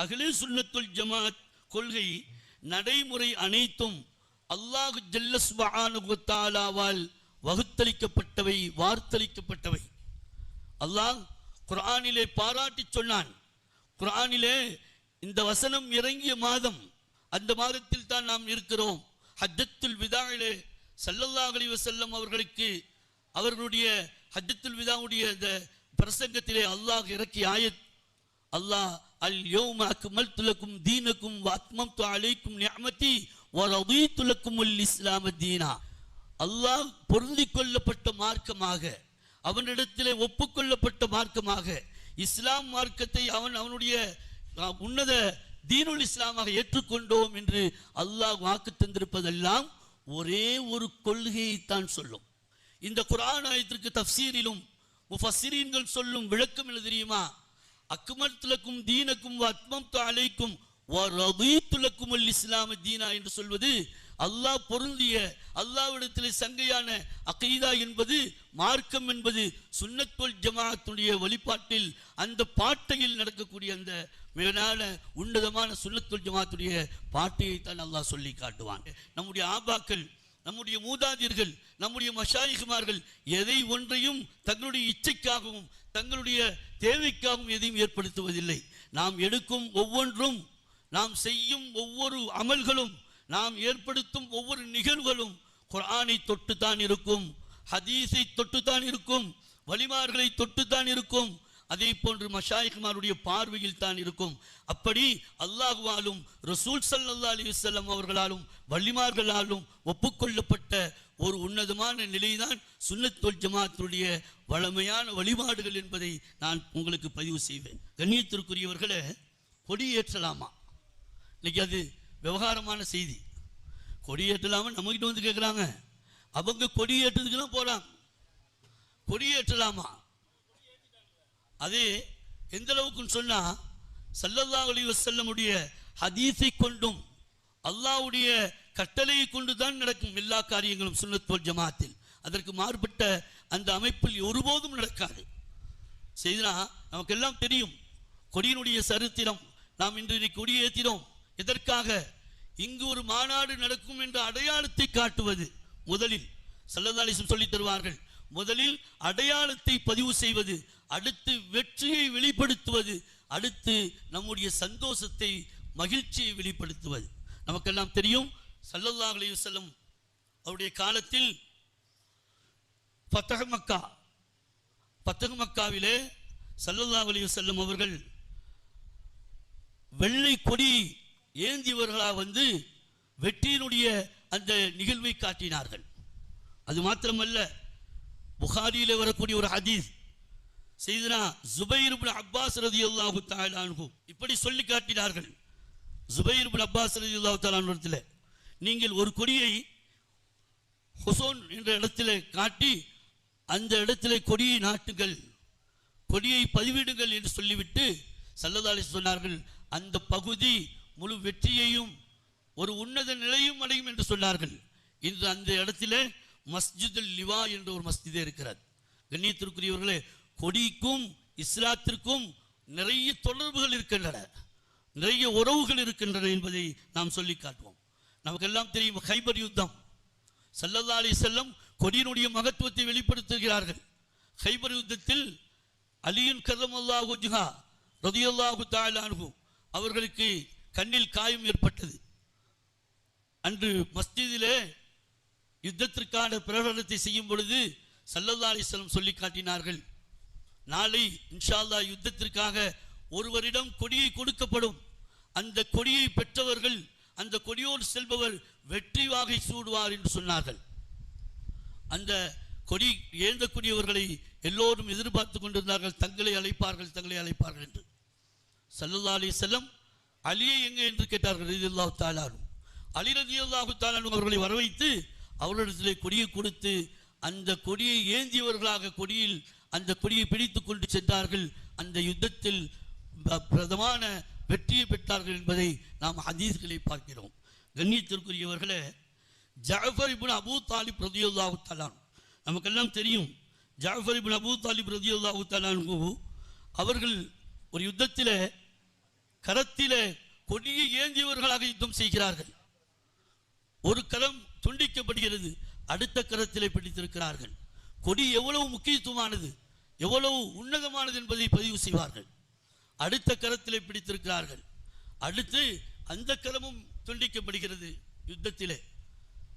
அகிலே சுன்னத்துல் ஜமாத் கொள்கை நடைமுறை அனைத்தும் அல்லாஹு ஜல்லஸ்வானுகுத்தாலாவால் வகுத்தளிக்கப்பட்டவை வார்த்தளிக்கப்பட்டவை. அல்லாஹ் குரானிலே பாராட்டி சொன்னான். குரானிலே இந்த வசனம் இறங்கிய மாதம் அந்த மாதத்தில் தான் நாம் இருக்கிறோம். ஹஜ்ஜத்துல் விதாவிலே சல்லல்லாஹலி அலைஹி அவர்களுக்கு அவர்களுடைய ஹஜ்ஜத்துல் விதாவுடைய இந்த பிரசங்கத்திலே அல்லாஹ் இறக்கி ஆயத் அல்லாஹ் அல் யோம அக்மல் துலக்கும் தீனக்கும் வாத்மம் அத்மம்து அலைக்கும் நிஅமதி வரவி துலக்கும் உல் இஸ்லாம தீனா. அல்லாஹ் பொருந்தி கொள்ளப்பட்ட மார்க்கமாக அவனிடத்திலே ஒப்புக்கொள்ளப்பட்ட மார்க்கமாக இஸ்லாம் மார்க்கத்தை அவன் அவனுடைய உன்னத தீனுல் இஸ்லாமாக ஏற்றுக்கொண்டோம் என்று அல்லாஹ் வாக்கு தந்திருப்பதெல்லாம் ஒரே ஒரு கொள்கையை தான் சொல்லும். இந்த குரான் ஆயத்திற்கு தப்சீரிலும் முஃபஸ்ஸிரீன்கள் சொல்லும் விளக்கம் என்ன தெரியுமா? அக்மத்துலக்கும் தீனக்கும் அத்மம்து அலைக்கும் துலக்கும் அல் இஸ்லாம தீனா என்று சொல்வது அல்லாஹ் பொருந்திய அல்லாவிடத்தில் சங்கையான அகைதா என்பது மார்க்கம் என்பது சுன்னத்துல் ஜமாத்துடைய வழிபாட்டில் அந்த பாட்டையில் நடக்கக்கூடிய அந்த மேலான உன்னதமான சுன்னத்துல் ஜமாத்துடைய பாட்டையை தான் அல்லாஹ் சொல்லி காட்டுவான் நம்முடைய ஆபாக்கள் நம்முடைய மூதாதியர்கள் நம்முடைய மஷாயிகுமார்கள் எதை ஒன்றையும் தங்களுடைய இச்சைக்காகவும் தங்களுடைய தேவைக்காகவும் எதையும் ஏற்படுத்துவதில்லை. நாம் எடுக்கும் ஒவ்வொன்றும் நாம் செய்யும் ஒவ்வொரு அமல்களும் நாம் ஏற்படுத்தும் ஒவ்வொரு நிகழ்வுகளும் குரானை தொட்டுத்தான் இருக்கும் ஹதீஸை தொட்டுத்தான் இருக்கும் வலிமார்களை தொட்டுத்தான் இருக்கும் அதே போன்று மஷாயிகுமாருடைய பார்வையில் தான் இருக்கும். அப்படி அல்லாஹுவாலும் ரசூல் சல்லா அலைஹி அவர்களாலும் வள்ளிமார்களாலும் ஒப்புக்கொள்ளப்பட்ட ஒரு உன்னதமான நிலைதான் சுன்னத்தோல் ஜமாத்துடைய வளமையான வழிபாடுகள் என்பதை நான் உங்களுக்கு பதிவு செய்வேன். கண்ணியத்திற்குரியவர்களை கொடியேற்றலாமா? இன்னைக்கு அது விவகாரமான செய்தி. கொடியேற்றலாமல் நம்மகிட்ட வந்து கேட்குறாங்க அவங்க கொடியேற்றதுக்கெல்லாம் போகிறாங்க கொடியேற்றலாமா? அது எந்த அளவுக்குன்னு சொன்னால் சல்லல்லா அலைஹி வஸல்லமுடைய ஹதீஸை கொண்டும் அல்லாஹ்வுடைய கட்டளையை கொண்டு தான் நடக்கும் எல்லா காரியங்களும் சுண்ணத்தோல் ஜமாத்தில் அதற்கு மாறுபட்ட அந்த அமைப்பில் ஒருபோதும் நடக்காது. செய்தினா நமக்கெல்லாம் தெரியும் கொடியினுடைய சரித்திரம் நாம் இன்று கொடியேற்றினோம். எதற்காக? இங்கு ஒரு மாநாடு நடக்கும் என்ற அடையாளத்தை காட்டுவது முதலில். சல்லதாலிசம் சொல்லி தருவார்கள் முதலில் அடையாளத்தை பதிவு செய்வது அடுத்து வெற்றியை வெளிப்படுத்துவது அடுத்து நம்முடைய சந்தோஷத்தை மகிழ்ச்சியை வெளிப்படுத்துவது. நமக்கெல்லாம் தெரியும் சல்லல்லாஹு செல்லும் அவருடைய காலத்தில் பத்தகமக்கா மக்கா ஃபத்தஹ் மக்காவிலே அவர்கள் வெள்ளை கொடி ஏந்தியவர்களாக வந்து வெற்றியினுடைய அந்த நிகழ்வை காட்டினார்கள். அது மாத்திரமல்ல புகாரியிலே வரக்கூடிய ஒரு ஹதீஸ். செய்தனா ஜுபைர் இப்னு அப்பாஸ் ரதி அல்லாஹு அன்ஹு. இப்படி சொல்லி காட்டினார்கள். ஜுபைர் இப்னு அப்பாஸ் ரதி அல்லாஹு அன்ஹு நீங்கள் ஒரு கொடியை ஹுசோன் என்ற இடத்துல காட்டி அந்த இடத்துல கொடியை நாட்டுங்கள். கொடியை பதிவிடுங்கள் என்று சொல்லிவிட்டு சல்லதாலி சொன்னார்கள் அந்த பகுதி முழு வெற்றியையும் ஒரு உன்னத நிலையும் அடையும் என்று சொன்னார்கள். இன்று அந்த இடத்திலே மஸ்ஜிதுல் லிவா என்ற ஒரு மஸ்ஜிதே இருக்கிறது. கண்ணியத்திற்குரியவர்களே கொடிக்கும் இஸ்லாத்திற்கும் நிறைய தொடர்புகள் இருக்கின்றன. நிறைய உறவுகள் இருக்கின்றன என்பதை நாம் சொல்லி காட்டுவோம். நமக்கெல்லாம் தெரியும் ஹைபர் யுத்தம். சல்லல்லா அலி செல்லம் கொடியினுடைய மகத்துவத்தை வெளிப்படுத்துகிறார்கள். ஹைபர் யுத்தத்தில் அலியின் கதமல்லாஹு ஜுஹா ரதியுல்லாஹு தாலானு அவர்களுக்கு கண்ணில் காயம் ஏற்பட்டது. அன்று மஸ்ஜிதிலே யுத்தத்திற்கான பிரகடனத்தை செய்யும் பொழுது சல்லல்லா அலிஸ்லம் சொல்லி காட்டினார்கள் நாளை இன்ஷால்லா யுத்தத்திற்காக ஒருவரிடம் கொடியை கொடுக்கப்படும். அந்த கொடியை பெற்றவர்கள் அந்த கொடியோடு செல்பவர் வெற்றி வாகை சூடுவார் என்று சொன்னார்கள். அந்த கொடி ஏந்தக்கூடியவர்களை எல்லோரும் எதிர்பார்த்து கொண்டிருந்தார்கள். தங்களை அழைப்பார்கள் தங்களை அழைப்பார்கள் என்று. சல்லல்லா அலி செல்லம் அலியை எங்கே என்று கேட்டார்கள் ரதியுல்லாஹு தாலாரும் அலி ரதியுல்லாஹு தாலானு அவர்களை வரவைத்து அவர்களிடத்திலே கொடியை கொடுத்து அந்த கொடியை ஏந்தியவர்களாக கொடியில் அந்த கொடியை பிடித்து கொண்டு சென்றார்கள். அந்த யுத்தத்தில் பிரதமான வெற்றியை பெற்றார்கள் என்பதை நாம் ஹதீஸ்களை பார்க்கிறோம். கண்ணியத்திற்குரியவர்களே ஜாஃபர் இபின் அபூ தாலிப் ரதியுல்லாஹு தலான் நமக்கெல்லாம் தெரியும் ஜாஃபர் இபின் அபூ தாலிப் ரதியுல்லாஹு தலான் அவர்கள் ஒரு யுத்தத்தில் கரத்திலே கொடியை ஏந்தியவர்களாக யுத்தம் செய்கிறார்கள். ஒரு கர சொல்லப்படுகிறது அடுத்த கரத்திலே பிடித்திருக்கிறார்கள். கொடி எவ்வளவு முக்கியத்துவமானது எவ்வளவு உன்னதமானது என்பதை பதிவு செய்வார்கள். அடுத்த கரத்திலே பிடித்திருக்கிறார்கள். அடுத்து அந்த கரமும் துண்டிக்கப்படுகிறது யுத்தத்திலே.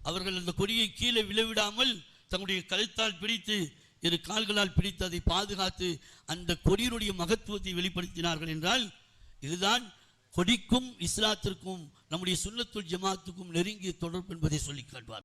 அவர்கள் அந்த கொடியை கீழே விழவிடாமல் தங்களுடைய கழுத்தால் பிடித்து இரு கால்களால் பிடித்து அதை பாதுகாத்து அந்த கொடியினுடைய மகத்துவத்தை வெளிப்படுத்தினார்கள் என்றால் இதுதான் கொடிக்கும் இஸ்லாத்திற்கும் நம்முடைய சுண்ணத்துள் ஜமாத்துக்கும் நெருங்கிய தொடர்பு என்பதை சொல்லிக் காட்டுவார்